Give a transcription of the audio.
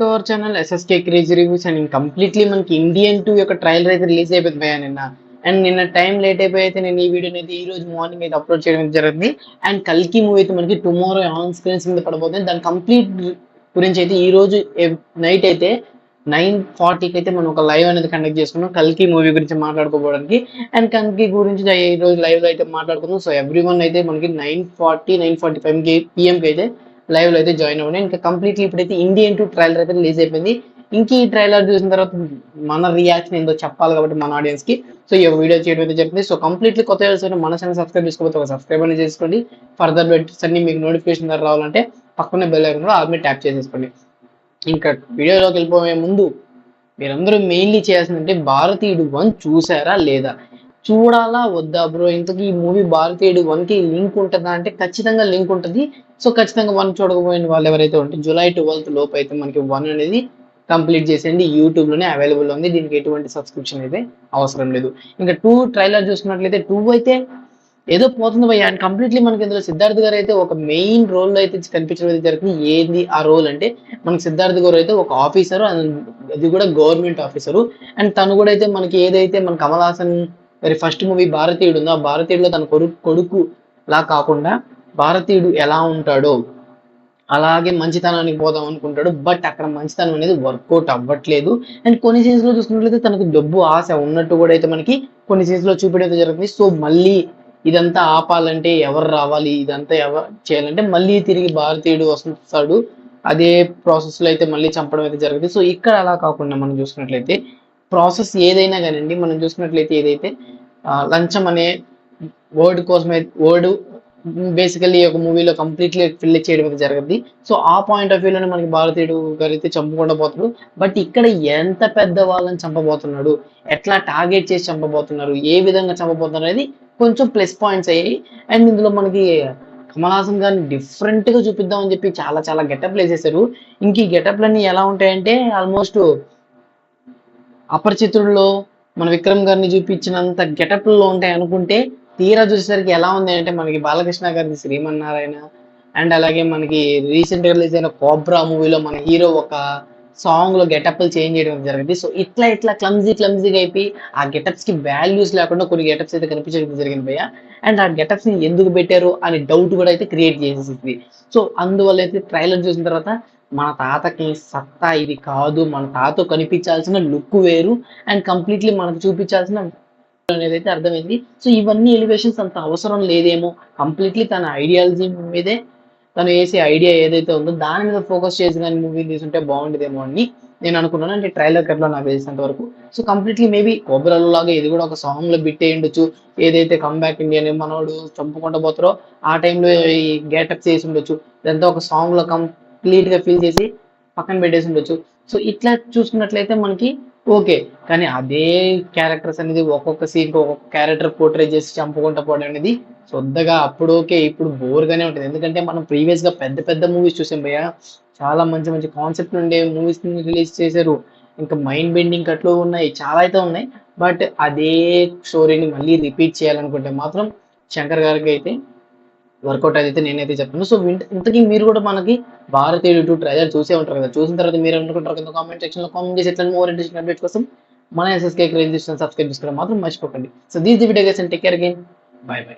To our channel SSK crazy reviews and completely మనకి Indian two యొక్క trailer అయితే release అయిపోయింది భయ్యా నిన్న. అండ్ నిన్న టైం లేట్ అయిపోయి అయితే నేను ఈ వీడియో అయితే ఈ రోజు మార్నింగ్ అయితే అప్లోడ్ చేయడం జరిగింది. అండ్ కల్కి మూవీ అయితే మనకి టుమారో ఆన్ స్క్రీన్స్ మీద పడబోతుంది. దాని కంప్లీట్ గురించి అయితే ఈ రోజు నైట్ అయితే నైన్ ఫార్టీకి అయితే మనం ఒక లైవ్ అనేది కండక్ట్ చేసుకున్నాం. కల్కి మూవీ గురించి మాట్లాడుకోవడానికి. అండ్ కల్కి గురించి ఈ రోజు లైవ్లో అయితే మాట్లాడుకుందాం. సో ఎవ్రీ వన్ అయితే మనకి నైన్ ఫార్టీ నైన్ ఫార్టీ ఫైవ్కి పిఎంకి అయితే లైవ్లో అయితే జాయిన్ అవ్వండి ఇంకా కంప్లీట్లీ ఇప్పుడైతే ఇండియన్ టూ ట్రైలర్ అయితే రిలీజ్ అయిపోయింది. ఇంక ఈ ట్రైలర్ చూసిన తర్వాత మన రియాక్షన్ ఏందో చెప్పాలి కాబట్టి మన ఆడియన్స్కి. సో ఈ వీడియో చేయడం అయితే జరిగింది. సో కంప్లీట్లీ కొత్త వ్యవసాయం మన ఛానల్ సబ్స్క్రైబ్ చేసుకోకపోతే ఒక సబ్స్క్రైబ్ అనేది చేసుకోండి. ఫర్దర్ బెట్స్ అన్ని మీకు నోటిఫికేషన్ ద్వారా రావాలంటే పక్కనే బెల్ ఐకన్ కూడా ఆల్రెడీ ట్యాప్ చేసేసుకోండి. ఇంకా వీడియోలోకి వెళ్ళిపోయే ముందు మీరందరూ మెయిన్లీ చేయాల్సిందంటే భారతీయుడు వన్ చూసారా లేదా? చూడాలా? వద్దా బ్రో ఇంతకీ ఈ మూవీ భారతీయుడు వన్కి లింక్ ఉంటుందా? అంటే ఖచ్చితంగా లింక్ ఉంటుంది. సో ఖచ్చితంగా వన్ చూడకపోయిన వాళ్ళు ఎవరైతే ఉంటే జూలై ట్వెల్త్ లోపు అయితే మనకి వన్ అనేది కంప్లీట్ చేసేయండి. యూట్యూబ్లోనే అవైలబుల్ ఉంది. దీనికి ఎటువంటి సబ్స్క్రిప్షన్ అయితే అవసరం లేదు. ఇంకా టూ ట్రైలర్ చూసుకున్నట్లయితే టూ అయితే ఏదో పోతుంది భయ్య. అండ్ కంప్లీట్లీ మనకి ఇందులో సిద్ధార్థ్ గారు అయితే ఒక మెయిన్ రోల్ అయితే కనిపించడం అయితే జరుగుతుంది. ఏంది ఆ రోల్ అంటే మనకి సిద్ధార్థ్ గారు అయితే ఒక ఆఫీసర్ అది కూడా గవర్నమెంట్ ఆఫీసరు అండ్ తను కూడా అయితే మనకి ఏదైతే మన కమల్ హాసన్ మరి ఫస్ట్ మూవీ భారతీయుడు ఉందో ఆ భారతీయుడులో తన కొడుకు కొడుకు లా కాకుండా భారతీయుడు ఎలా ఉంటాడో అలాగే మంచితనానికి పోదాం అనుకుంటాడు బట్ అక్కడ మంచితనం అనేది వర్కౌట్ అవ్వట్లేదు. అండ్ కొన్ని సీన్స్లో చూసుకున్నట్లయితే తనకు డబ్బు ఆశ ఉన్నట్టు కూడా అయితే మనకి కొన్ని సీన్స్లో చూపించడం జరుగుతుంది. సో మళ్ళీ ఇదంతా ఆపాలంటే ఎవరు రావాలి? ఇదంతా ఎవరు చేయాలంటే మళ్ళీ తిరిగి భారతీయుడు వస్తాడు. అదే ప్రాసెస్లో అయితే మళ్ళీ చంపడం అయితే జరుగుతుంది. సో ఇక్కడ అలా కాకుండా మనం చూసుకున్నట్లయితే ప్రాసెస్ ఏదైనా కానివ్వండి మనం చూసుకున్నట్లయితే ఏదైతే లంచం అనే వర్డ్ కోసమే వర్డ్ బేసికల్లీ ఒక మూవీలో కంప్లీట్లీ ఫిల్ చేయడం అయితే జరగద్ది. సో ఆ పాయింట్ ఆఫ్ వ్యూలోనే మనకి భారతీయుడు గారు అయితే చంపకుండా పోతాడు. బట్ ఇక్కడ ఎంత పెద్ద వాళ్ళని చంపబోతున్నాడు? ఎట్లా టార్గెట్ చేసి చంపబోతున్నారు? ఏ విధంగా చంపబోతున్నారు అనేది కొంచెం ప్లస్ పాయింట్స్ అయ్యాయి. అండ్ ఇందులో మనకి కమల్ హాసన్ గారిని డిఫరెంట్గా చూపిద్దామని చెప్పి చాలా చాలా గెటప్లు వేసేసారు ఇంక ఈ గెటప్లన్నీ ఎలా ఉంటాయంటే ఆల్మోస్ట్ అపరిచితుల్లో మన విక్రమ్ గారిని చూపించినంత గెటప్లో ఉంటాయి అనుకుంటే తీరా చూసేసరికి ఎలా ఉంది అంటే మనకి బాలకృష్ణ గారిది శ్రీమన్నారాయణ అండ్ అలాగే మనకి రీసెంట్గా రిలీజ్ అయిన కోబ్రా మూవీలో మన హీరో ఒక సాంగ్లో గెటప్లు చేంజ్ చేయడం జరిగింది. సో ఇట్లా ఇట్లా క్లమ్జీ క్లమ్జీగా అయిపోయి ఆ గెటప్స్కి వాల్యూస్ లేకుండా కొన్ని గెటప్స్ అయితే కనిపించడం జరిగింది భయ్య. అండ్ ఆ గెటప్స్ని ఎందుకు పెట్టారు అనే డౌట్ కూడా అయితే క్రియేట్ చేసేసింది. సో అందువల్ల అయితే ట్రైలర్ చూసిన తర్వాత మన తాతకి సత్తా ఇది కాదు మన తాత కనిపించాల్సిన లుక్ వేరు అండ్ కంప్లీట్లీ మనకు చూపించాల్సిన అనేది అయితే అర్థమైంది. సో ఇవన్నీ ఎలివేషన్స్ అంత అవసరం లేదేమో. కంప్లీట్లీ తన ఐడియాలజీ మీదే తను వేసే ఐడియా ఏదైతే ఉందో దాని మీద ఫోకస్ చేసి కానీ మూవీ తీసుంటే బాగుండేదేమో అని నేను అనుకున్నాను. అంటే ట్రైలర్ కట్లో నాకు తెలిసినంత వరకు. సో కంప్లీట్లీ మేబీ కొబ్బరిలో లాగా ఇది కూడా ఒక సాంగ్లో బిట్ అయి ఉండొచ్చు ఏదైతే కమ్బ్యాక్ ఇండియా మనోడు చంపుకుంటూ పోతారో ఆ టైంలో ఈ గేటప్ చేసి ఉండొచ్చు. ఇదంతా ఒక సాంగ్లో కంప్లీట్గా ఫీల్ చేసి పక్కన పెట్టేసి ఉండొచ్చు. సో ఇట్లా చూసుకున్నట్లయితే మనకి ఓకే. కానీ అదే క్యారెక్టర్స్ అనేది ఒక్కొక్క సీన్కి ఒక్కొక్క క్యారెక్టర్ పోర్ట్రే చేసి చంపుకుంటా పోవడం అనేది శుద్ధగా అప్పుడు ఓకే ఇప్పుడు బోర్గానే ఉంటుంది. ఎందుకంటే మనం ప్రీవియస్గా పెద్ద పెద్ద మూవీస్ చూసాం భయ్య. చాలా మంచి మంచి కాన్సెప్ట్ ఉండే మూవీస్ని రిలీజ్ చేశారు. ఇంకా మైండ్ బెండింగ్ అట్లు ఉన్నాయి చాలా అయితే ఉన్నాయి. బట్ అదే స్టోరీని మళ్ళీ రిపీట్ చేయాలనుకుంటే మాత్రం శంకర్ గారికి అయితే వర్కౌట్ అయితే నేనైతే చెప్తాను సో ఇంతకీ మీరు కూడా మనకి భారతీయ యూట్యూబ్ ట్రైలర్ చూసే ఉంటారు కదా. చూసిన తర్వాత మీరు అనుకుంటారు కదా కామెంట్ సెక్షన్లో కామెంట్ చేసి ఎట్లా మోర్ ఇంట్రెస్ట్ అప్డేట్స్ కోసం మన ఎస్ఎస్కే క్రేజ్ సబ్స్క్రైబ్ చేసుకోవడం మాత్రం మర్చిపోకండి. So these the video guys and take care again bye bye